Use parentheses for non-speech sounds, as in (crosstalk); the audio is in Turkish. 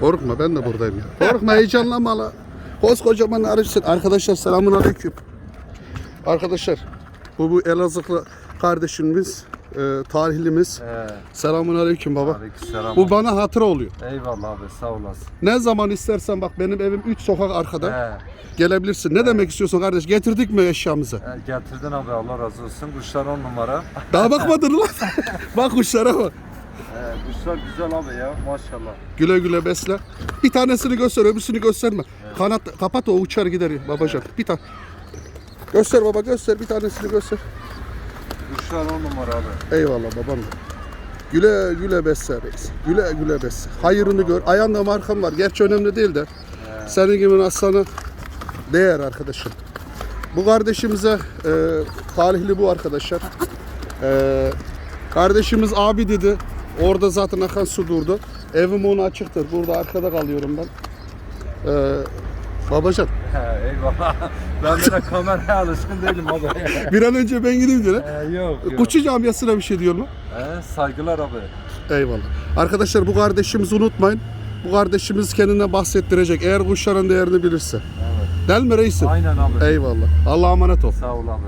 Korkma ben de buradayım ya. Korkma heyecanlanma la. Koskocaman arifsin. Arkadaşlar selamun aleyküm. Arkadaşlar bu bu Elazığlı kardeşimiz, e, tarihlimiz. He. Selamun aleyküm baba. Aleykümselam. Bu bana hatıra oluyor. Eyvallah abi sağ olasın. Ne zaman istersen bak benim evim 3 sokak arkada. He. Gelebilirsin. Ne demek istiyorsun kardeş? Getirdik mi eşyamızı? he, Getirdin abi Allah razı olsun. Kuşlar on numara. Daha bakmadın lan. (laughs) bak kuşlara bak. Kuşlar güzel abi ya maşallah. Güle güle besle. Bir tanesini göster, öbürsünü gösterme. Kanat kapat o uçar gider babacan. Bir tane. Göster baba göster bir tanesini göster. Kuşlar on numara abi. Eyvallah babam. Güle güle besle reis. Güle güle besle. Hayırını gör. Ayağında markam var. Gerçi önemli değil de. Senin gibi aslanı değer arkadaşım. Bu kardeşimize e, talihli bu arkadaşlar. E, kardeşimiz abi dedi. Orada zaten akan su durdu. Evim onu açıktır. Burada arkada kalıyorum ben. E, babacan (laughs) He, eyvallah. ben böyle (laughs) kameraya alışkın değilim abi. bir an önce ben gideyim diyor. He, yok yok. Kuşçu camiasına bir şey diyor mu? He, saygılar abi. Eyvallah. Arkadaşlar bu kardeşimizi unutmayın. Bu kardeşimiz kendine bahsettirecek eğer kuşların değerini bilirse. Evet. Değil mi reisim? Aynen abi. Eyvallah. Allah'a emanet ol. Sağ ol abi.